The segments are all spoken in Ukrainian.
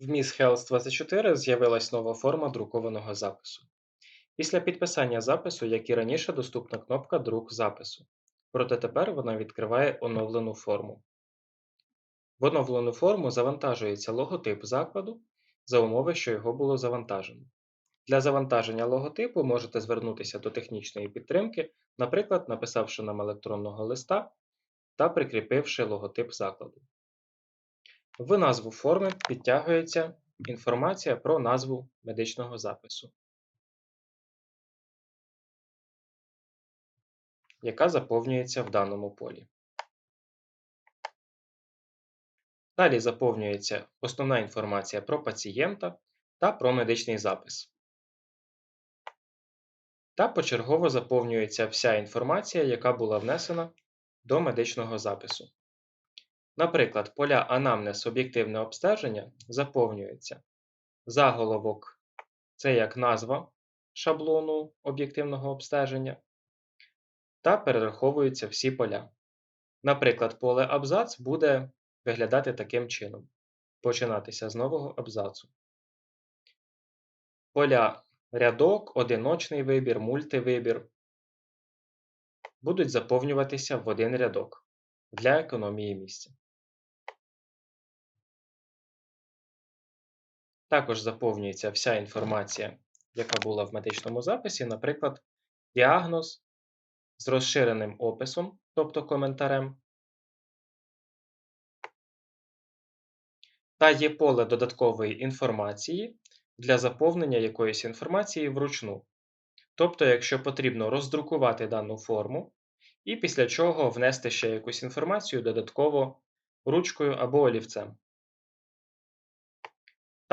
В Miss Health 24 з'явилась нова форма друкованого запису. Після підписання запису, як і раніше, доступна кнопка Друк запису. Проте тепер вона відкриває оновлену форму. В оновлену форму завантажується логотип закладу за умови, що його було завантажено. Для завантаження логотипу можете звернутися до технічної підтримки, наприклад, написавши нам електронного листа та прикріпивши логотип закладу. В назву форми підтягується інформація про назву медичного запису, яка заповнюється в даному полі. Далі заповнюється основна інформація про пацієнта та про медичний запис. Та почергово заповнюється вся інформація, яка була внесена до медичного запису. Наприклад, поля анамнез об'єктивне обстеження заповнюється заголовок це як назва шаблону об'єктивного обстеження, та перераховуються всі поля. Наприклад, поле абзац буде виглядати таким чином: починатися з нового абзацу. Поля рядок, одиночний вибір, мультивибір будуть заповнюватися в один рядок для економії місця. Також заповнюється вся інформація, яка була в медичному записі, наприклад, діагноз з розширеним описом, тобто коментарем, та є поле додаткової інформації для заповнення якоїсь інформації вручну. Тобто, якщо потрібно роздрукувати дану форму, і після чого внести ще якусь інформацію додатково ручкою або олівцем.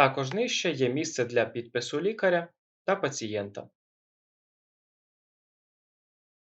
Також нижче є місце для підпису лікаря та пацієнта.